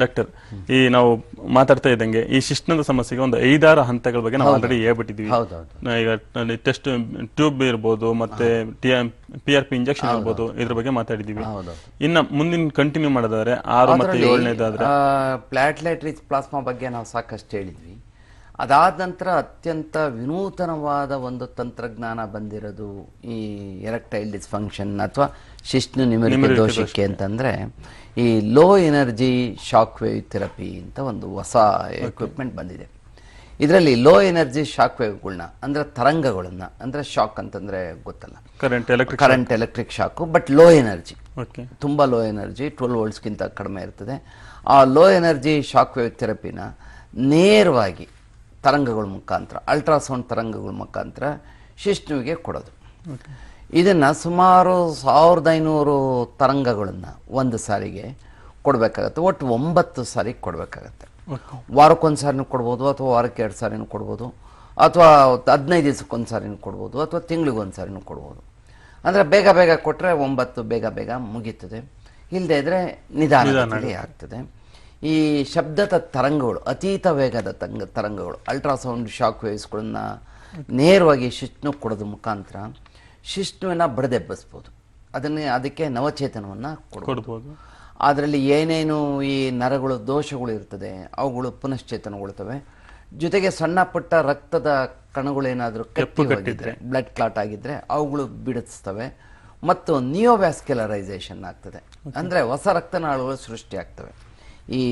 Doctor ಈ ನಾವು ಮಾತಾಡ್ತಾ ಇದ್ದಂಗೆ ಈ ಶಿಶ್ನದ ಸಮಸ್ಯೆಗೆ ಒಂದು ಐದಾರು ಹಂತಗಳ ಬಗ್ಗೆ ನಾವು ಆಲ್ರೆಡಿ ಹೇಳ್ಬಿಟ್ಟಿದ್ವಿ. ಈಗ ಟೆಸ್ಟ್ ಟ್ಯೂಬ್ ಇರ್ಬೋದು ಮತ್ತೆ ಪಿ ಆರ್ ಪಿ ಇಂಜೆಕ್ಷನ್ ಇರ್ಬೋದು ಇದ್ರ ಬಗ್ಗೆ ಮಾತಾಡಿದೀವಿ. ಇನ್ನ ಮುಂದಿನ ಕಂಟಿನ್ಯೂ ಮಾಡೋದಾದ್ರೆ ಆರು ಮತ್ತೆ ಏಳನೇದಾದ್ರೆ? ಪ್ಲಾಟ್ಲೆಟ್ ರಿಚ್ ಪ್ಲಾಸ್ಮಾ ಬಗ್ಗೆ ನಾವು ಸಾಕಷ್ಟು ಹೇಳಿದ್ವಿ. ಅದಾದ ನಂತರ ಅತ್ಯಂತ ವಿನೂತನವಾದ ಒಂದು ತಂತ್ರಜ್ಞಾನ ಬಂದಿರೋದು ಈ ಎರೆಕ್ಟೈಲ್ ಡಿಸ್ಫಂಕ್ಷನ್ ಅಥವಾ ಶಿಶ್ನು ನಿಮಿರಿಕೆ ದೋಷಕ್ಕೆ ಅಂತಂದರೆ ಈ low energy shock wave therapy ಅಂತ ಒಂದು ಹೊಸ ಎಕ್ವಿಪ್ಮೆಂಟ್ ಬಂದಿದೆ. ಇದರಲ್ಲಿ ಲೋ ಎನರ್ಜಿ ಶಾಕ್ ವೇವ್ಗಳನ್ನ ಅಂದರೆ ತರಂಗಗಳನ್ನ ಅಂದರೆ ಶಾಕ್ ಅಂತಂದರೆ ಗೊತ್ತಲ್ಲ. Current electric current electric shock but low energy okay. ತುಂಬ ಲೋ ಎನರ್ಜಿ ಟ್ವೆಲ್ ವೋಲ್ಟ್ಸ್ಗಿಂತ ಕಡಿಮೆ ಇರ್ತದೆ. ಆ ಲೋ ಎನರ್ಜಿ ಶಾಕ್ ವೇವ್ ಥೆರಪಿನ ನೇರವಾಗಿ ತರಂಗಗಳ ಮುಖಾಂತರ ಅಲ್ಟ್ರಾಸೌಂಡ್ ತರಂಗಗಳ ಮುಖಾಂತರ ಶಿಷ್ಣುವಿಗೆ ಕೊಡೋದು. ಇದನ್ನು ಸುಮಾರು ಸಾವಿರದ ಐನೂರು ತರಂಗಗಳನ್ನು ಒಂದು ಸಾರಿಗೆ ಕೊಡಬೇಕಾಗತ್ತೆ. ಒಟ್ಟು ಒಂಬತ್ತು ಸಾರಿ ಕೊಡಬೇಕಾಗತ್ತೆ. ವಾರಕ್ಕೊಂದು ಸಾರಿನೂ ಕೊಡ್ಬೋದು ಅಥವಾ ವಾರಕ್ಕೆ ಎರಡು ಸಾರಿನೂ ಕೊಡ್ಬೋದು ಅಥವಾ ಹದಿನೈದು ದಿವಸಕ್ಕೊಂದು ಸಾರಿನೂ ಕೊಡ್ಬೋದು ಅಥವಾ ತಿಂಗಳಿಗೊಂದು ಸಾರಿನೂ ಕೊಡ್ಬೋದು. ಅಂದರೆ ಬೇಗ ಬೇಗ ಕೊಟ್ಟರೆ ಒಂಬತ್ತು ಬೇಗ ಬೇಗ ಮುಗೀತದೆ. ಇಲ್ಲದೇ ಇದ್ರೆ ನಿಧಾನ ಆಗ್ತದೆ. ಈ ಶಬ್ದದ ತರಂಗಗಳು ಅತೀತ ವೇಗದ ತಂಗ ತರಂಗಗಳು ಅಲ್ಟ್ರಾಸೌಂಡ್ ಶಾಕ್ ವೇವ್ಸ್ಗಳನ್ನ ನೇರವಾಗಿ ಶಿಷ್ಣು ಕೊಡೋದ್ರ ಮುಖಾಂತರ ಶಿಷ್ಣುವನ್ನು ಬಡದೆಬ್ಬಿಸ್ಬೋದು ಅದನ್ನೇ ಅದಕ್ಕೆ ನವಚೇತನವನ್ನು ಕೊಡ್ಬೋದು. ಅದರಲ್ಲಿ ಏನೇನು ಈ ನರಗಳು ದೋಷಗಳು ಇರ್ತದೆ ಅವುಗಳು ಪುನಶ್ಚೇತನಗೊಳ್ತವೆ. ಜೊತೆಗೆ ಸಣ್ಣ ಪುಟ್ಟ ರಕ್ತದ ಕಣಗಳೇನಾದರೂ ಕೆಪ್ಪು ಹೋಗಿದ್ರೆ ಬ್ಲಡ್ ಕ್ಲಾಟ್ ಆಗಿದ್ದರೆ ಅವುಗಳು ಬಿಡಿಸ್ತವೆ. ಮತ್ತು ನಿಯೋವ್ಯಾಸ್ಕ್ಯುಲರೈಸೇಷನ್ ಆಗ್ತದೆ. ಅಂದರೆ ಹೊಸ ರಕ್ತನಾಳುಗಳು ಸೃಷ್ಟಿ ಆಗ್ತವೆ ಈ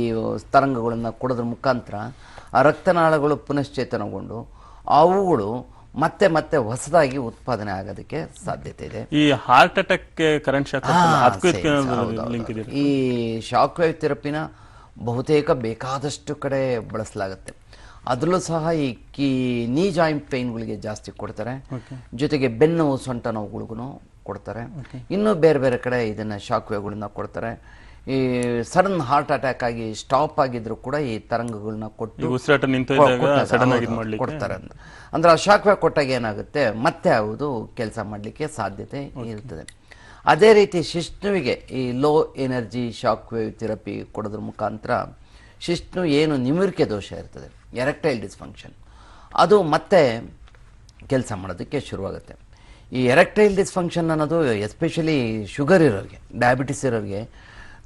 ತರಂಗಗಳನ್ನು ಕೊಡೋದ್ರ ಮುಖಾಂತರ ಆ ರಕ್ತನಾಳಗಳು ಪುನಶ್ಚೇತನಗೊಂಡು ಅವುಗಳು ಮತ್ತೆ ಮತ್ತೆ ಹೊಸದಾಗಿ ಉತ್ಪಾದನೆ ಆಗೋದಕ್ಕೆ ಸಾಧ್ಯತೆ ಇದೆ. ಈ ಹಾರ್ಟ್ ಅಟ್ಯಾಕ್ ಕರೆಂಟ್ ಶಾಕ್ ಈ ಶಾಕ್ ವೇವ್ ಥೆರಪಿನ ಬಹುತೇಕ ಬೇಕಾದಷ್ಟು ಕಡೆ ಬಳಸಲಾಗುತ್ತೆ. ಅದರಲ್ಲೂ ಸಹ ಈ ಕೀ ನೀ ಜಾಯಿಂಟ್ ಪೇನ್ಗಳಿಗೆ ಜಾಸ್ತಿ ಕೊಡ್ತಾರೆ. ಜೊತೆಗೆ ಬೆನ್ನು ಸೊಂಟ ನೋವುಗಳಿಗೂ ಕೊಡ್ತಾರೆ. ಇನ್ನೂ ಬೇರೆ ಬೇರೆ ಕಡೆ ಇದನ್ನು ಶಾಕ್ ವೇವ್ಗಳನ್ನ ಕೊಡ್ತಾರೆ. ಈ ಸಡನ್ ಹಾರ್ಟ್ ಅಟ್ಯಾಕ್ ಆಗಿ ಸ್ಟಾಪ್ ಆಗಿದ್ರು ಕೂಡ ಈ ತರಂಗಗಳನ್ನ ಕೊಟ್ಟು ಉಸಿರಾಟ ನಿಂತು ಸಡನ್ ಆಗಿ ಮಾಡ್ಲಿಕ್ಕೆ? ಕೊಡ್ತಾರೆ ಅಂತ. ಅಂದ್ರೆ ಆ ಶಾಕ್ ವೇವ್ ಕೊಟ್ಟಾಗ ಏನಾಗುತ್ತೆ? ಮತ್ತೆ ಅದು ಕೆಲಸ ಮಾಡಲಿಕ್ಕೆ ಸಾಧ್ಯತೆ ಇರ್ತದೆ ಅದೇ ರೀತಿ ಶಿಷ್ಣುವಿಗೆ ಈ low energy shock wave therapy ಕೊಡೋದ್ರ ಮುಖಾಂತರ ಶಿಷ್ಣು ಏನು ನಿಮಿರಿಕೆ ದೋಷ ಇರ್ತದೆ? ಎರೆಕ್ಟೈಲ್ ಡಿಸ್ಫಂಕ್ಷನ್ ಅದು ಮತ್ತೆ ಕೆಲಸ ಮಾಡೋದಕ್ಕೆ ಶುರುವಾಗುತ್ತೆ. ಈ ಎರೆಕ್ಟೈಲ್ ಡಿಸ್ಫಂಕ್ಷನ್ ಅನ್ನೋದು ಎಸ್ಪೆಷಲಿ ಶುಗರ್ ಇರೋರಿಗೆ ಡಯಾಬಿಟಿಸ್ ಇರೋರಿಗೆ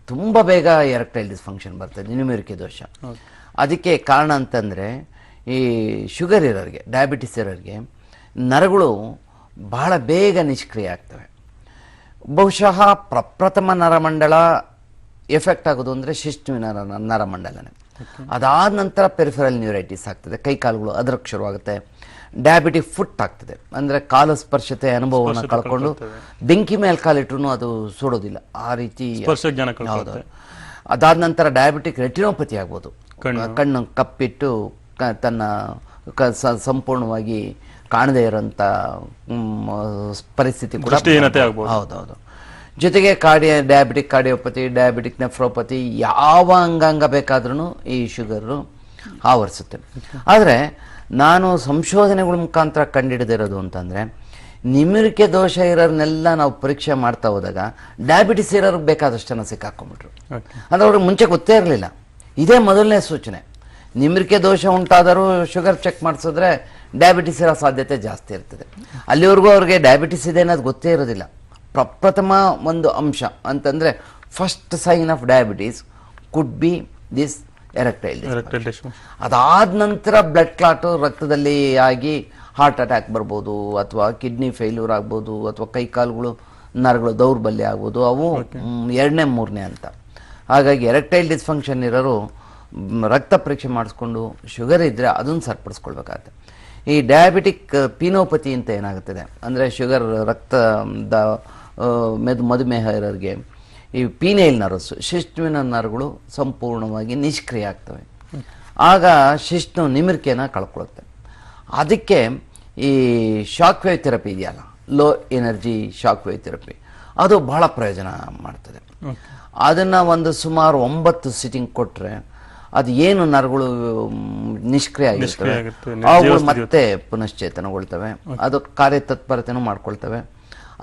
ತುಂಬ ಬೇಗ ಎರೆಕ್ಟೈಲ್ ಡಿಸ್ಫಂಕ್ಷನ್ ಬರ್ತದೆ ನ್ಯೂಮೆರಿಕೆ ದೋಷ. ಅದಕ್ಕೆ ಕಾರಣ ಅಂತಂದರೆ ಈ ಶುಗರ್ ಇರೋರಿಗೆ ಡಯಾಬಿಟಿಸ್ ಇರೋರಿಗೆ ನರಗಳು ಬಹಳ ಬೇಗ ನಿಷ್ಕ್ರಿಯ ಆಗ್ತವೆ. ಬಹುಶಃ ಪ್ರಪ್ರಥಮ ನರಮಂಡಲ ಎಫೆಕ್ಟ್ ಆಗೋದು ಅಂದರೆ ಶಿಷ್ಣುವಿನ ನರ ನರಮಂಡಲನೇ. ಅದಾದ ನಂತರ ಪೆರಿಫರಲ್ ನ್ಯೂರೈಟಿಸ್ ಆಗ್ತದೆ ಕೈ ಕಾಲುಗಳು ಅದ್ರಕ್ಕೆ ಶುರುವಾಗುತ್ತೆ. ಡಯಾಬಿಟಿಕ್ ಫುಟ್ ಆಗ್ತದೆ. ಅಂದರೆ ಕಾಲ ಸ್ಪರ್ಶತೆ ಅನುಭವವನ್ನು ಕಳ್ಕೊಂಡು ಬೆಂಕಿ ಮೇಲೆ ಕಾಲಿಟ್ರು ಅದು ಸುಡೋದಿಲ್ಲ. ಆ ರೀತಿ ಹೌದು ಅದಾದ ನಂತರ ಡಯಾಬಿಟಿಕ್ ರೆಟಿನೋಪತಿ ಆಗ್ಬೋದು. ಕಣ್ಣು. ಕಪ್ಪಿಟ್ಟು ತನ್ನ ಸಂಪೂರ್ಣವಾಗಿ ಕಾಣದೇ ಇರೋಂಥ ಪರಿಸ್ಥಿತಿ ಕೂಡ. ಹೌದೌದು. ಜೊತೆಗೆ ಕಾರ್ಡಿಯ ಡಯಾಬಿಟಿಕ್ ಕಾರ್ಡಿಯೋಪತಿ ಡಯಾಬಿಟಿಕ್ ನೆಫ್ರೋಪತಿ ಯಾವ ಅಂಗಾಂಗ ಬೇಕಾದ್ರೂ ಈ ಶುಗರು ಆವರಿಸುತ್ತೆ. ಆದರೆ ನಾನು ಸಂಶೋಧನೆಗಳ ಮುಖಾಂತರ ಕಂಡುಹಿಡಿದಿರೋದು ಅಂತಂದರೆ ನಿಮಿರಿಕೆ ದೋಷ ಇರೋರ್ನೆಲ್ಲ ನಾವು ಪರೀಕ್ಷೆ ಮಾಡ್ತಾ ಹೋದಾಗ ಡಯಾಬಿಟಿಸ್ ಇರೋರ್ಗೆ ಬೇಕಾದಷ್ಟು ಜನ ಸಿಕ್ಕಾಕೊಂಡ್ಬಿಟ್ರು. ಅಂದರೆ ಅವ್ರಿಗೆ ಮುಂಚೆ ಗೊತ್ತೇ ಇರಲಿಲ್ಲ. ಇದೇ ಮೊದಲನೇ ಸೂಚನೆ. ನಿಮಿರಿಕೆ ದೋಷ ಉಂಟಾದರೂ ಶುಗರ್ ಚೆಕ್ ಮಾಡಿಸಿದ್ರೆ ಡಯಾಬಿಟಿಸ್ ಇರೋ ಸಾಧ್ಯತೆ ಜಾಸ್ತಿ ಇರ್ತದೆ. ಅಲ್ಲಿವರೆಗೂ ಅವ್ರಿಗೆ ಡಯಾಬಿಟಿಸ್ ಇದೆ ಅನ್ನೋದು ಗೊತ್ತೇ ಇರೋದಿಲ್ಲ. ಪ್ರಪ್ರಥಮ ಒಂದು ಅಂಶ ಅಂತಂದರೆ first sign of diabetes could be this erectile ಅದಾದ ನಂತರ ಬ್ಲಡ್ ಕ್ಲಾಟ್ ರಕ್ತದಲ್ಲಿ ಆಗಿ ಹಾರ್ಟ್ ಅಟ್ಯಾಕ್ ಬರ್ಬೋದು ಅಥವಾ ಕಿಡ್ನಿ ಫೇಲ್ಯೂರ್ ಆಗ್ಬೋದು ಅಥವಾ ಕೈ ಕಾಲುಗಳು ನರಗಳು ದೌರ್ಬಲ್ಯ ಆಗ್ಬೋದು ಅವು ಎರಡನೇ ಮೂರನೇ ಅಂತ. ಹಾಗಾಗಿ ಎರೆಕ್ಟೈಲ್ ಡಿಸ್ಫಂಕ್ಷನ್ ಇರೋರು ರಕ್ತ ಪರೀಕ್ಷೆ ಮಾಡಿಸ್ಕೊಂಡು ಶುಗರ್ ಇದ್ದರೆ ಅದನ್ನು ಸರಿಪಡಿಸ್ಕೊಳ್ಬೇಕಾಗತ್ತೆ. ಈ ಡಯಾಬಿಟಿಕ್ ಪೀನೋಪತಿ ಅಂತ ಏನಾಗುತ್ತದೆ? ಅಂದರೆ ಶುಗರ್ ರಕ್ತದ ಮೆದು ಮಧುಮೇಹ ಇರೋರಿಗೆ ಈ ಪೀನೈಲ್ ನರ್ವ್ಸ್ ಶಿಷ್ಣುವಿನ ನರಗಳು ಸಂಪೂರ್ಣವಾಗಿ ನಿಷ್ಕ್ರಿಯ ಆಗ್ತವೆ. ಆಗ ಶಿಷ್ಣು ನಿಮಿರಿಕೆನ ಕಳ್ಕೊಳ್ಳುತ್ತೆ ಅದಕ್ಕೆ ಈ ಶಾಕ್ ವೇವ್ ಥೆರಪಿ ಇದೆಯಲ್ಲ low energy shock wave therapy ಅದು ಬಹಳ ಪ್ರಯೋಜನ ಮಾಡ್ತದೆ. ಅದನ್ನು ಒಂದು ಸುಮಾರು ಒಂಬತ್ತು ಸಿಟಿಂಗ್ ಕೊಟ್ಟರೆ ಅದು ಏನು ನರಗಳು ನಿಷ್ಕ್ರಿಯ ಆಗಿರ್ತವೆ ಅವುಗಳು ಮತ್ತೆ ಪುನಶ್ಚೇತನಗೊಳ್ತವೆ. ಅದು ಕಾರ್ಯತತ್ಪರತೆನೂ ಮಾಡ್ಕೊಳ್ತವೆ.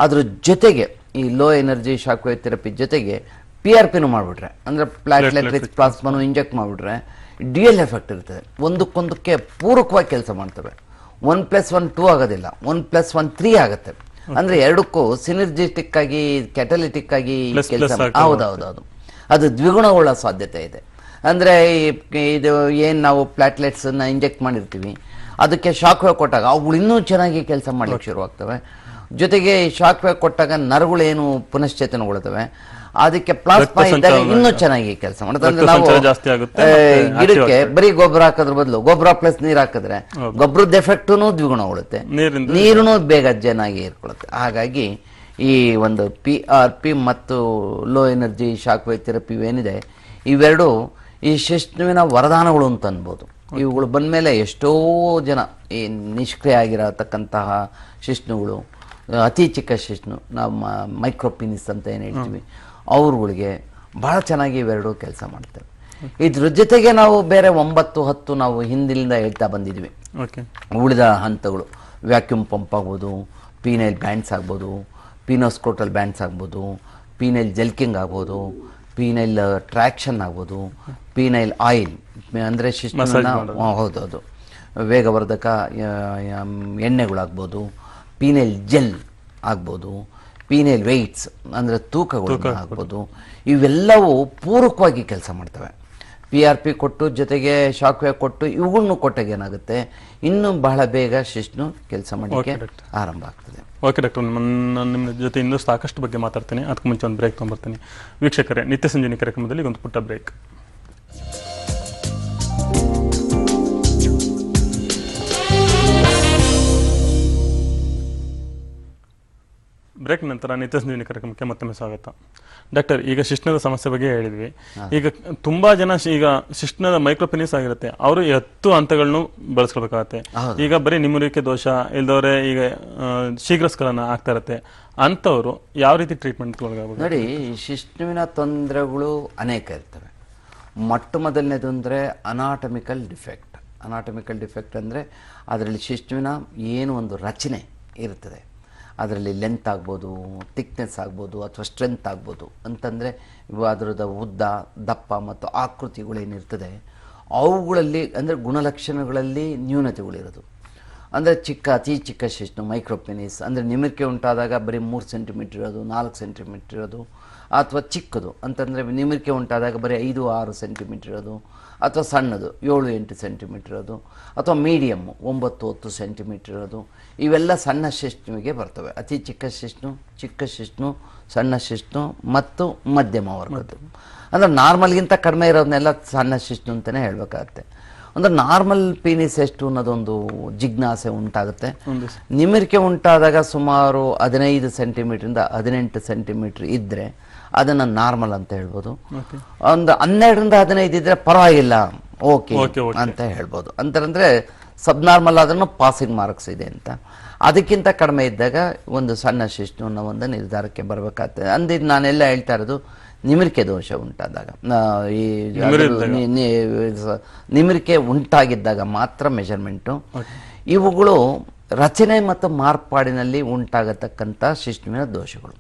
ಅದ್ರ ಜೊತೆಗೆ ಈ low energy shock wave therapy ಜೊತೆಗೆ ಪಿ ಆರ್ ಪಿನೂ ಮಾಡಿಬಿಟ್ರೆ. ಅಂದರೆ ಪ್ಲಾಟ್ಲೆಟ್ ರಿಚ್ ಪ್ಲಾಸ್ಮನು ಇಂಜೆಕ್ಟ್ ಮಾಡಿಬಿಟ್ರೆ ಡಿ ಎಲ್ ಎಫೆಕ್ಟ್ ಇರ್ತದೆ ಒಂದಕ್ಕೊಂದಕ್ಕೆ ಪೂರಕವಾಗಿ ಕೆಲಸ ಮಾಡ್ತವೆ. ಒನ್ ಪ್ಲಸ್ ಒನ್ ಟೂ ಆಗೋದಿಲ್ಲ. ಒನ್ ಪ್ಲಸ್ ಒನ್ ತ್ರೀ ಆಗುತ್ತೆ. ಅಂದ್ರೆ ಎರಡಕ್ಕೂ ಸಿನರ್ಜಿಟಿಕ್ ಆಗಿ ಕ್ಯಾಟಲಿಟಿಕ್ ಆಗಿ ಕೆಲಸ ಹೌದೌದೌದು. ಅದು ದ್ವಿಗುಣಗೊಳ್ಳೋ ಸಾಧ್ಯತೆ ಇದೆ. ಅಂದ್ರೆ ಈ- ಇದು ಏನು ನಾವು ಪ್ಲಾಟ್ಲೆಟ್ಸನ್ನು ಅನ್ನ ಇಂಜೆಕ್ಟ್ ಮಾಡಿರ್ತೀವಿ. ಅದಕ್ಕೆ ಶಾಕ್ ಕೊಟ್ಟಾಗ ಅವುಗಳು ಇನ್ನೂ ಚೆನ್ನಾಗಿ ಕೆಲಸ ಮಾಡ್ಲಿಕ್ಕೆ ಶುರುವಾಗ್ತವೆ. ಜೊತೆಗೆ ಈ ಶಾಕ್ ವೇವ್ ಕೊಟ್ಟಾಗ ಏನು ಪುನಶ್ಚೇತನಗೊಳ್ತವೆ ಅದಕ್ಕೆ ಪ್ಲಾಸ್ಮಾ ಇದ್ದಾಗ ಇನ್ನೂ ಚೆನ್ನಾಗಿ ಕೆಲಸ ಮಾಡುತ್ತೆ. ಅಂದ್ರೆ ನಾವು ಗಿಡಕ್ಕೆ ಬರೀ ಗೊಬ್ಬರ ಹಾಕೋದ್ರ ಬದಲು ಗೊಬ್ಬರ ಪ್ಲಸ್ ನೀರ್ ಹಾಕಿದ್ರೆ ಗೊಬ್ಬರದ ಎಫೆಕ್ಟೂ ದ್ವಿಗುಣಗೊಳ್ಳುತ್ತೆ ನೀರು ಬೇಗ ಚೆನ್ನಾಗಿ ಇರ್ಕೊಳ್ಳುತ್ತೆ ಹಾಗಾಗಿ ಈ ಒಂದು ಪಿ ಆರ್ ಪಿ ಮತ್ತು low energy shock wave therapy ಏನಿದೆ ಇವೆರಡು ಈ ಶಿಷ್ಣುವಿನ ವರದಾನಗಳು ಅಂತ ಅನ್ಬೋದು. ಇವುಗಳು ಬಂದಮೇಲೆ ಎಷ್ಟೋ ಜನ ಈ ನಿಷ್ಕ್ರಿಯ ಆಗಿರತಕ್ಕಂತಹ ಶಿಶ್ನುಗಳು ಅತಿ ಚಿಕ್ಕ ಶಿಶ್ನು ನಾವು ಮೈಕ್ರೋಪಿನಿಸ್ ಅಂತ ಏನು ಹೇಳ್ತೀವಿ ಅವ್ರುಗಳಿಗೆ ಭಾಳ ಚೆನ್ನಾಗಿ ಇವೆರಡೂ ಕೆಲಸ ಮಾಡ್ತವೆ ಇದ್ರ ಜೊತೆಗೆ ನಾವು ಬೇರೆ ಒಂಬತ್ತು ಹತ್ತು ನಾವು ಹಿಂದಿನಿಂದ ಹೇಳ್ತಾ ಬಂದಿದ್ವಿ. ಉಳಿದ ಹಂತಗಳು ವ್ಯಾಕ್ಯೂಮ್ ಪಂಪ್ ಆಗ್ಬೋದು ಪೀನೈಲ್ ಬ್ಯಾಂಡ್ಸ್ ಆಗ್ಬೋದು ಪೀನೋಸ್ಕೋಟಲ್ ಬ್ಯಾಂಡ್ಸ್ ಆಗ್ಬೋದು ಪೀನೈಲ್ ಜಲ್ಕಿಂಗ್ ಆಗ್ಬೋದು ಪೀನೈಲ್ ಟ್ರ್ಯಾಕ್ಷನ್ ಆಗ್ಬೋದು ಪೀನೈಲ್ ಆಯಿಲ್ ಅಂದರೆ ಹೌದು ಹೌದೌದು ವೇಗವರ್ಧಕ ಎಣ್ಣೆಗಳಾಗ್ಬೋದು ಪೀನೈಲ್ ಜೆಲ್ ಆಗ್ಬೋದು ಪೀನೆಲ್ ವೆಯ್ಟ್ಸ್ ಅಂದರೆ ತೂಕಗಳು ಆಗ್ಬೋದು. ಇವೆಲ್ಲವೂ ಪೂರಕವಾಗಿ ಕೆಲಸ ಮಾಡ್ತವೆ. ಪಿ ಆರ್ ಪಿ ಕೊಟ್ಟು ಜೊತೆಗೆ ಶಾಕ್ ವೇವ್ ಕೊಟ್ಟು ಇವುಗಳನ್ನು ಕೊಟ್ಟಾಗ ಏನಾಗುತ್ತೆ? ಇನ್ನೂ ಬಹಳ ಬೇಗ ಶಿಶ್ನು ಕೆಲಸ ಮಾಡಲಿಕ್ಕೆ ಆರಂಭ ಆಗ್ತದೆ. ಓಕೆ ಡಾಕ್ಟರ್ ನಾನು ನಿಮ್ಮ ಜೊತೆ ಇನ್ನೂ ಸಾಕಷ್ಟು ಬಗ್ಗೆ ಮಾತಾಡ್ತೀನಿ. ಅದಕ್ಕೆ ಮುಂಚೆ ಒಂದು ಬ್ರೇಕ್ ತೊಗೊಂಬರ್ತೀನಿ. ವೀಕ್ಷಕರೇ ನಿತ್ಯ ಸಂಜೆ ಕಾರ್ಯಕ್ರಮದಲ್ಲಿ ಒಂದು ಪುಟ್ಟ ಬ್ರೇಕ್ ಬ್ರೇಕ್ ನಂತರ ನಿತ್ಯ ಸಂಜೀವಿನಿ ಕಾರ್ಯಕ್ರಮಕ್ಕೆ ಮತ್ತೊಮ್ಮೆ ಸ್ವಾಗತ. ಡಾಕ್ಟರ್ ಈಗ ಶಿಷ್ಣದ ಸಮಸ್ಯೆ ಬಗ್ಗೆ ಹೇಳಿದ್ವಿ. ಈಗ ತುಂಬಾ ಜನ ಈಗ ಶಿಷ್ಣದ ಮೈಕ್ರೋಪೆನಿಸ್ ಆಗಿರುತ್ತೆ. ಅವರು ಹತ್ತು ಹಂತಗಳನ್ನು ಬಳಸ್ಕೊಳ್ಬೇಕಾಗತ್ತೆ. ಈಗ ಬರೀ ನಿಮ್ಮರಿಕೆ ದೋಷ ಇಲ್ದವ್ರೆ ಈಗ ಆ, ಶೀಘ್ರಸ್ಖಲನ ಆಗ್ತಾ ಇರುತ್ತೆ. ಅಂತವರು ಯಾವ ರೀತಿ ಟ್ರೀಟ್ಮೆಂಟ್ ನೋಡಿ ಶಿಷ್ಣುವಿನ ತೊಂದರೆಗಳು ಅನೇಕ ಇರ್ತವೆ. ಮೊಟ್ಟ ಮೊದಲನೇದು ಅಂದರೆ ಅನಾಟಮಿಕಲ್ ಡಿಫೆಕ್ಟ್ ಅನಾಟಮಿಕಲ್ ಡಿಫೆಕ್ಟ್ ಅಂದರೆ ಅದರಲ್ಲಿ ಶಿಷ್ಣುವಿನ ಏನು ಒಂದು ರಚನೆ ಇರ್ತದೆ ಅದರಲ್ಲಿ ಲೆಂತ್ ಆಗ್ಬೋದು ತಿಕ್ನೆಸ್ ಆಗ್ಬೋದು ಅಥವಾ ಸ್ಟ್ರೆಂತ್ ಆಗ್ಬೋದು ಅಂತಂದರೆ ಅದರದ ಉದ್ದ, ದಪ್ಪ ಮತ್ತು ಆಕೃತಿಗಳೇನಿರ್ತದೆ ಅವುಗಳಲ್ಲಿ ಅಂದರೆ ಗುಣಲಕ್ಷಣಗಳಲ್ಲಿ ನ್ಯೂನತೆಗಳಿರೋದು. ಅಂದರೆ ಚಿಕ್ಕ, ಅತಿ ಚಿಕ್ಕ ಶಿಷ್ಣು ಮೈಕ್ರೋಪೆನಿಸ್ ಅಂದರೆ ನಿಮಿರಿಕೆ ಉಂಟಾದಾಗ ಬರೀ ಮೂರು ಸೆಂಟಿಮೀಟ್ರ್ ಇರೋದು, ನಾಲ್ಕು ಸೆಂಟಿಮೀಟ್ರ್ ಇರೋದು, ಅಥವಾ ಚಿಕ್ಕದು. ಅಂತಂದರೆ ನಿಮಿರಿಕೆ ಉಂಟಾದಾಗ ಬರೀ ಐದು, ಆರು ಸೆಂಟಿಮೀಟ್ರ್ ಇರೋದು, ಅಥವಾ ಸಣ್ಣದು, ಏಳು, ಎಂಟು ಸೆಂಟಿಮೀಟ್ರ್ ಇರೋದು, ಅಥವಾ ಮೀಡಿಯಮ್ಮು ಒಂಬತ್ತು, ಹತ್ತು ಸೆಂಟಿಮೀಟ್ರ್ ಇರೋದು. ಇವೆಲ್ಲ ಸಣ್ಣ ಶಿಷ್ಣುವಿಗೆ ಬರ್ತವೆ. ಅತಿ ಚಿಕ್ಕ ಶಿಷ್ಣು ಚಿಕ್ಕ ಶಿಷ್ಣು ಸಣ್ಣ ಶಿಷ್ಣು ಮತ್ತು ಮಧ್ಯಮ ವರ್ಗದ್ದು. ಅಂದರೆ ನಾರ್ಮಲ್ಗಿಂತ ಕಡಿಮೆ ಇರೋದನ್ನೆಲ್ಲ ಸಣ್ಣ ಶಿಷ್ಣು ಅಂತಲೇ ಹೇಳಬೇಕಾಗತ್ತೆ. ಅಂದ್ರೆ ನಾರ್ಮಲ್ ಪೀನಿಸ್ ಎಷ್ಟು ಅನ್ನೋದೊಂದು ಜಿಜ್ಞಾಸೆ ಉಂಟಾಗುತ್ತೆ. ನಿಮಿರಿಕೆ ಉಂಟಾದಾಗ ಸುಮಾರು ಹದಿನೈದು ಸೆಂಟಿಮೀಟ್ರಿಂದ ಹದಿನೆಂಟು ಸೆಂಟಿಮೀಟ್ರ್ ಇದ್ರೆ ಅದನ್ನ ನಾರ್ಮಲ್ ಅಂತ ಹೇಳ್ಬೋದು. ಒಂದು ಹನ್ನೆರಡರಿಂದ ಹದಿನೈದು ಇದ್ರೆ ಪರವಾಗಿಲ್ಲ ಓಕೆ. ಅಂತ ಹೇಳ್ಬೋದು. ಅಂತಂದ್ರೆ ಸಬ್ ನಾರ್ಮಲ್ ಆದ್ರೂ ಪಾಸಿಂಗ್ ಮಾರ್ಕ್ಸ್ ಇದೆ ಅಂತ. ಅದಕ್ಕಿಂತ ಕಡಿಮೆ ಇದ್ದಾಗ ಒಂದು ಸಣ್ಣ ಶಿಸ್ತು ಅನ್ನೋ ಒಂದು ನಿರ್ಧಾರಕ್ಕೆ ಬರಬೇಕಾಗ್ತದೆ. ಅಂದಿದ್ದು ನಾನೆಲ್ಲ ಹೇಳ್ತಾ ಇರೋದು ನಿಮಿರಿಕೆ ದೋಷ ಉಂಟಾದಾಗ. ಈ ನಿಮಿರಿಕೆ ಉಂಟಾಗಿದ್ದಾಗ ಮಾತ್ರ ಮೆಜರ್ಮೆಂಟು ಇವುಗಳು ರಚನೆ ಮತ್ತು ಮಾರ್ಪಾಡಿನಲ್ಲಿ ಉಂಟಾಗತಕ್ಕಂಥ ಶಿಷ್ಟಿನ ದೋಷಗಳು.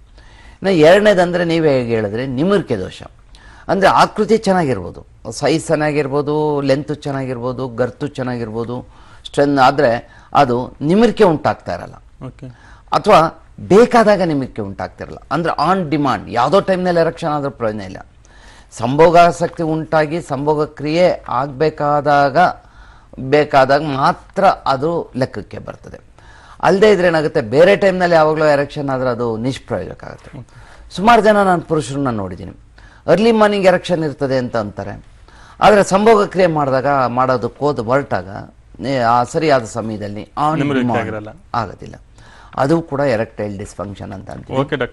ಇನ್ನು ಎರಡನೇದಂದರೆ ನೀವೇ ಹೇಗೆ ಹೇಳಿದ್ರೆ ನಿಮಿರಿಕೆ ದೋಷ. ಅಂದರೆ ಆಕೃತಿ ಚೆನ್ನಾಗಿರ್ಬೋದು. ಸೈಜ್ ಚೆನ್ನಾಗಿರ್ಬೋದು ಲೆಂತ್ ಚೆನ್ನಾಗಿರ್ಬೋದು ಗರ್ತು ಚೆನ್ನಾಗಿರ್ಬೋದು ಸ್ಟ್ರೆನ್ ಆದರೆ ಅದು ನಿಮಿರಿಕೆ ಉಂಟಾಗ್ತಾ ಇರಲ್ಲ. ಓಕೆ ಅಥವಾ ಬೇಕಾದಾಗ ನಿಮಗೆ ಉಂಟಾಗ್ತಿರಲ್ಲ. ಅಂದರೆ ಆನ್ ಡಿಮಾಂಡ್ ಯಾವುದೋ ಟೈಮ್ನಲ್ಲಿ ಎರೆಕ್ಷನ್ ಆದರೂ ಪ್ರಯೋಜನ ಇಲ್ಲ. ಸಂಭೋಗಾಸಕ್ತಿ ಉಂಟಾಗಿ ಸಂಭೋಗ ಕ್ರಿಯೆ ಆಗಬೇಕಾದಾಗ ಬೇಕಾದಾಗ ಮಾತ್ರ ಅದು ಲೆಕ್ಕಕ್ಕೆ ಬರ್ತದೆ. ಅಲ್ಲದೆ ಇದ್ರೆ ಏನಾಗುತ್ತೆ ಬೇರೆ ಟೈಮ್ನಲ್ಲಿ ಯಾವಾಗಲೂ ಎರೆಕ್ಷನ್ ಆದರೆ ಅದು ನಿಷ್ಪ್ರಯೋಜಕ ಆಗುತ್ತೆ. ಸುಮಾರು ಜನ ನಾನು ಪುರುಷರನ್ನ ನೋಡಿದ್ದೀನಿ. ಅರ್ಲಿ ಮಾರ್ನಿಂಗ್ ಎರೆಕ್ಷನ್ ಇರ್ತದೆ ಅಂತ ಅಂತಾರೆ. ಆದರೆ ಸಂಭೋಗ ಕ್ರಿಯೆ ಮಾಡಿದಾಗ ಮಾಡೋದಕ್ಕೆ ಹೋದ ಹೊರಟಾಗ ಆ ಸರಿಯಾದ ಸಮಯದಲ್ಲಿ ಆಗೋದಿಲ್ಲ. ಅದು ಕೂಡ ಎರೆಕ್ಟೈಲ್ ಡಿಸ್ಫಂಕ್ಷನ್ ಅಂತ ಅಂತೀವಿ.